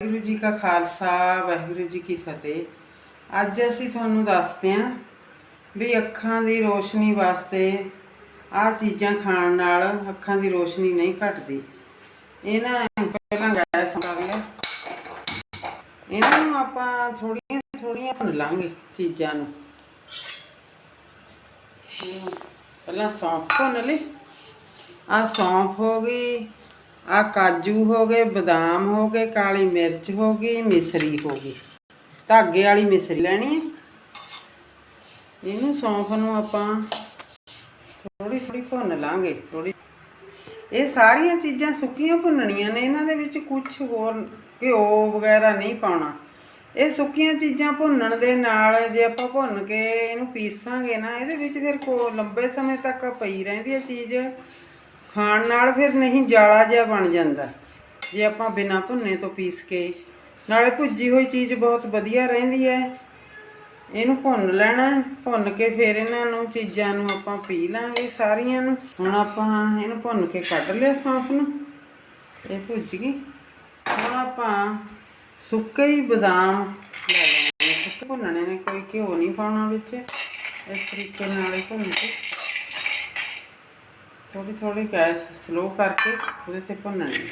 ਵਾਹਿਗੁਰੂ ਜੀ ਕਾ ਖਾਲਸਾ, ਵਾਹਿਗੁਰੂ ਜੀ ਕੀ ਫਤਿਹ। ਅੱਜ ਅਸੀਂ ਤੁਹਾਨੂੰ ਦੱਸਦੇ ਹਾਂ ਵੀ ਅੱਖਾਂ ਦੀ ਰੋਸ਼ਨੀ ਵਾਸਤੇ ਆਹ ਚੀਜ਼ਾਂ ਖਾਣ ਨਾਲ ਅੱਖਾਂ ਦੀ ਰੋਸ਼ਨੀ ਨਹੀਂ ਘਟਦੀ। ਇਹਨਾਂ ਪਹਿਲਾਂ ਗੈਸ ਕਰ ਲਿਆ ਇਹਨਾਂ ਨੂੰ ਆਪਾਂ ਥੋੜੀਆਂ ਥੋੜੀਆਂ ਭੁੰਨ ਲਾਂਗੇ ਚੀਜ਼ਾਂ ਨੂੰ। ਪਹਿਲਾਂ ਸੌਂਫ ਭੁੰਨ ਲਈ। ਆ ਸੌਂਫ ਹੋ ਗਈ ਆ ਕਾਜੂ ਹੋ ਗਏ, ਬਦਾਮ ਹੋ ਗਏ, ਕਾਲੀ ਮਿਰਚ ਹੋ ਗਈ, ਮਿਸਰੀ ਹੋ ਗਈ। ਧਾਗੇ ਵਾਲੀ ਮਿਸਰੀ ਲੈਣੀ ਹੈ। ਇਹਨੂੰ ਸੌਂਫ ਨੂੰ ਆਪਾਂ ਥੋੜੀ ਥੋੜੀ ਭੁੰਨ ਲਾਂਗੇ ਥੋੜੀ ਇਹ ਸਾਰੀਆਂ ਚੀਜ਼ਾਂ ਸੁੱਕੀਆਂ ਭੁੰਨਣੀਆਂ ਨੇ, ਇਹਨਾਂ ਦੇ ਵਿੱਚ ਕੁਝ ਹੋਰ ਘਿਓ ਵਗੈਰਾ ਨਹੀਂ ਪਾਉਣਾ। ਇਹ ਸੁੱਕੀਆਂ ਚੀਜ਼ਾਂ ਭੁੰਨਣ ਦੇ ਨਾਲ ਜੇ ਆਪਾਂ ਭੁੰਨ ਕੇ ਇਹਨੂੰ ਪੀਸਾਂਗੇ ਨਾ, ਇਹਦੇ ਵਿੱਚ ਫਿਰ ਕੋ ਲੰਬੇ ਸਮੇਂ ਤੱਕ ਪਈ ਰਹਿੰਦੀ ਹੈ ਚੀਜ਼। ਖਾਣ ਨਾਲ ਫਿਰ ਨਹੀਂ ਜਾਲਾ ਜਿਹਾ ਬਣ ਜਾਂਦਾ। ਜੇ ਆਪਾਂ ਬਿਨਾਂ ਭੁੰਨੇ ਤੋਂ ਪੀਸ ਕੇ, ਨਾਲੇ ਭੁੱਜੀ ਹੋਈ ਚੀਜ਼ ਬਹੁਤ ਵਧੀਆ ਰਹਿੰਦੀ ਹੈ। ਇਹਨੂੰ ਭੁੰਨ ਲੈਣਾ, ਭੁੰਨ ਕੇ ਫਿਰ ਇਹਨਾਂ ਨੂੰ ਚੀਜ਼ਾਂ ਨੂੰ ਆਪਾਂ ਪੀ ਲਾਂਗੇ ਸਾਰੀਆਂ ਨੂੰ। ਹੁਣ ਆਪਾਂ ਇਹਨੂੰ ਭੁੰਨ ਕੇ ਕੱਢ ਲਿਆ ਸੌਂਫ ਨੂੰ। ਇਹ ਭੁੱਜ ਗਈ। ਹੁਣ ਆਪਾਂ ਸੁੱਕੇ ਹੀ ਬਦਾਮ ਲੈ ਲੈਣੇ ਨੇ। ਸੁੱਕੇ ਭੁੰਨਣੇ ਨੇ, ਕੋਈ ਘਿਓ ਨਹੀਂ ਪਾਉਣਾ ਵਿੱਚ। ਇਸ ਤਰੀਕੇ ਨਾਲ ਹੀ ਭੁੰਨ ਕੇ ਥੋੜੀ ਥੋੜੀ ਗੈਸ ਸਲੋ ਕਰਕੇ ਉਹਦੇ ਤੇ ਭੁੰਨਣੀ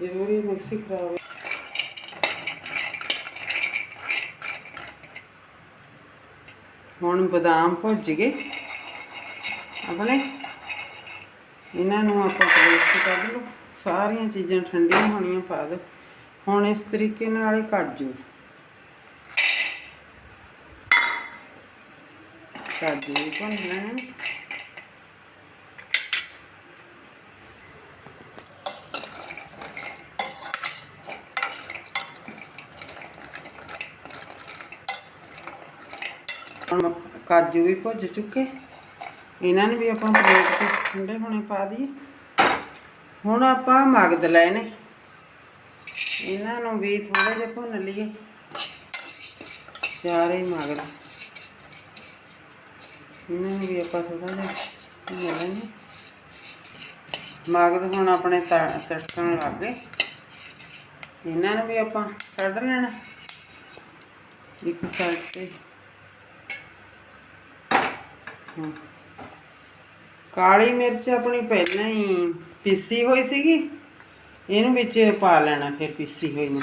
ਜ਼ਰੂਰੀ ਮਿਕਸੀ ਖਰਾਬ ਹੁਣ ਬਦਾਮ ਭੁੱਜ ਗਏ। ਆਪਣੇ ਇਹਨਾਂ ਨੂੰ ਆਪਾਂ ਪਲੇਟ 'ਚ ਕੱਢ ਲਓ। ਸਾਰੀਆਂ ਚੀਜ਼ਾਂ ਠੰਡੀਆਂ ਹੋਣੀਆਂ ਪਾ ਦੋ। ਹੁਣ ਇਸ ਤਰੀਕੇ ਨਾਲ ਕਾਜੂ। ਕਾਜੂ ਵੀ ਭੁੰਨ ਲੈਣੇ। ਹੁਣ ਕਾਜੂ ਵੀ ਭੁੱਜ ਚੁੱਕੇ। ਇਹਨਾਂ ਨੂੰ ਵੀ ਆਪਾਂ ਪਲੇਟ ਤੇ ਠੰਡੇ ਹੋਣੇ ਪਾ ਦਈਏ। ਹੁਣ ਆਪਾਂ ਮਗਦ ਲਏ ਨੇ ਇਹਨਾਂ ਨੂੰ ਵੀ ਥੋੜਾ ਜਿਹਾ ਭੁੰਨ ਲਈਏ। ਚਾਰੇ ਮਗਦ। ਇਹਨਾਂ ਨੂੰ ਵੀ ਆਪਾਂ ਥੋੜਾ ਜਿਹਾ ਭੁੰਨ ਲੈਂਗੇ ਮਗਦ ਹੁਣ ਆਪਣੇ ਤ- ਤੜਕਣ ਲੱਗ ਗਏ। ਇਹਨਾਂ ਨੂੰ ਵੀ ਆਪਾਂ ਕੱਢ ਲੈਣਾ। ਇੱਕ ਸਾਈਡ ਤੇ ਕਾਲੀ ਮਿਰਚ ਆਪਣੀ ਪਹਿਲਾਂ ਹੀ ਪੀਸੀ ਹੋਈ ਸੀਗੀ, ਇਹਨੂੰ ਵਿੱਚ ਪਾ ਲੈਣਾ ਫਿਰ ਪੀਸੀ ਹੋਈ ਨੂੰ।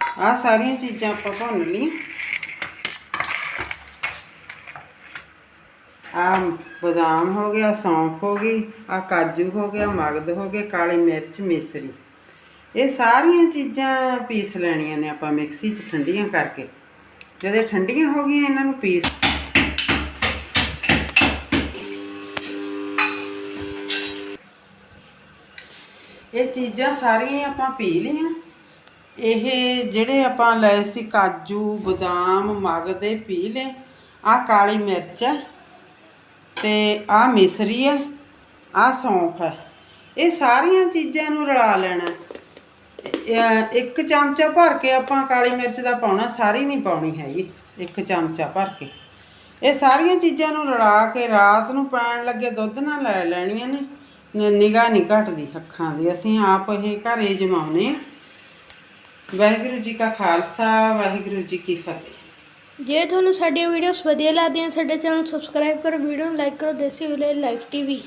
ਆ ਸਾਰੀਆਂ ਚੀਜ਼ਾਂ ਆਪਾਂ ਭੁੰਨ ਲਈ ਆ ਬਦਾਮ ਹੋ ਗਿਆ, ਸੌਂਫ ਹੋ ਗਈ ਆ ਕਾਜੂ ਹੋ ਗਿਆ, ਮਗਦ ਹੋ ਗਏ, ਕਾਲੀ ਮਿਰਚ, ਮਿਸਰੀ। ਇਹ ਸਾਰੀਆਂ ਚੀਜ਼ਾਂ ਪੀਸ ਲੈਣੀਆਂ ਨੇ ਆਪਾਂ ਮਿਕਸੀ 'ਚ ਠੰਡੀਆਂ ਕਰਕੇ। ਜਦੋਂ ਠੰਡੀਆਂ ਹੋ ਗਈਆਂ, ਇਹਨਾਂ ਨੂੰ ਪੀਸ ਇਹ ਚੀਜ਼ਾਂ ਸਾਰੀਆਂ ਆਪਾਂ ਪੀ ਲਈਆਂ। ਇਹ ਜਿਹੜੇ ਆਪਾਂ ਲਏ ਸੀ ਕਾਜੂ, ਬਦਾਮ ਮਗਦੇ ਪੀ ਲਏ। ਆ ਕਾਲੀ ਮਿਰਚ ਹੈ ਤੇ ਆ ਮਿਸਰੀ ਹੈ ਆ ਸੌਂਫ ਹੈ। ਇਹ ਸਾਰੀਆਂ ਚੀਜ਼ਾਂ ਨੂੰ ਰਲਾ ਲੈਣਾ। ਇੱਕ ਚਮਚਾ ਭਰ ਕੇ ਆਪਾਂ ਕਾਲੀ ਮਿਰਚ ਦਾ ਪਾਉਣਾ, ਸਾਰੀ ਨਹੀਂ ਪਾਉਣੀ ਹੈਗੀ। ਇੱਕ ਚਮਚਾ ਭਰ ਕੇ। ਇਹ ਸਾਰੀਆਂ ਚੀਜ਼ਾਂ ਨੂੰ ਰਲਾ ਕੇ ਰਾਤ ਨੂੰ ਪੈਣ ਲੱਗੇ ਦੁੱਧ ਨਾਲ ਲੈ ਲੈਣੀਆਂ ਨੇ। ਨਿਗਾਹ ਨਹੀਂ ਘਟਦੀ ਅੱਖਾਂ ਦੀ। ਅਸੀਂ ਆਪ ਇਹ ਘਰੇ ਜਮਾਉਨੇ ਆ। ਵਾਹਿਗੁਰੂ ਜੀ ਕਾ ਖਾਲਸਾ, ਵਾਹਿਗੁਰੂ ਜੀ ਕੀ ਫਤਿਹ। ਜੇ ਤੁਹਾਨੂੰ ਸਾਡੀਆਂ ਵੀਡੀਓਜ਼ ਵਧੀਆ ਲੱਗਦੀਆਂ, ਸਾਡੇ ਚੈਨਲ ਨੂੰ ਸਬਸਕ੍ਰਾਈਬ ਕਰੋ ਵੀਡੀਓ ਨੂੰ ਲਾਈਕ ਕਰੋ, ਦੇਸੀ ਵਿਲੇ ਲਾਈਵ ਟੀਵੀ